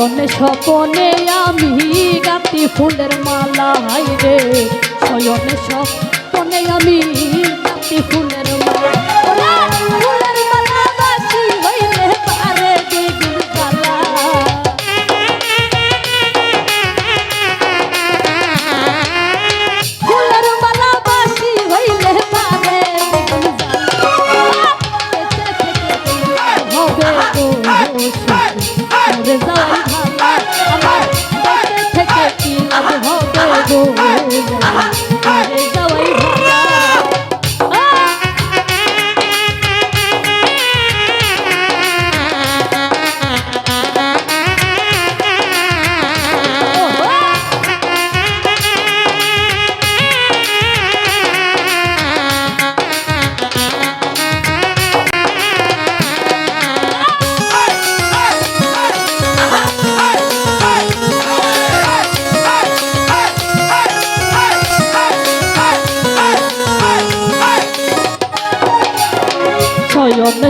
নয়ন সপনে আমি গাতি ফুলের মালা হাই রে। নয়ন সপনে আমি গাতি ফুলের মালা।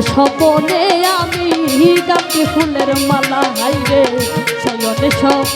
সপনে আমি ডাকি ফুলের মালা হাইরে সয়নে সব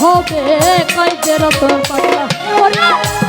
হবে কয়েকের রতন পাতলা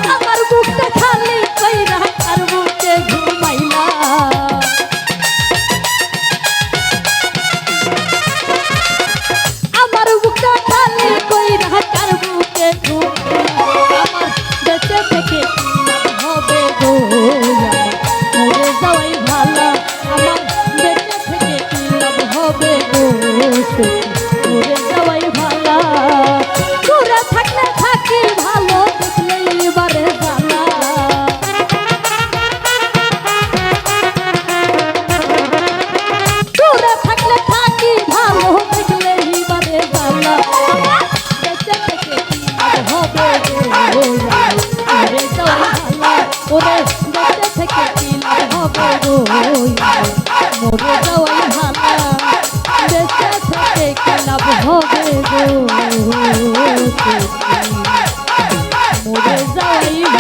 ওরে দেখতে থেকে কিলা হবে গো মরে যাওয়াই ভালা দেখতে থেকে কিলা হবে গো মরে যাওয়াই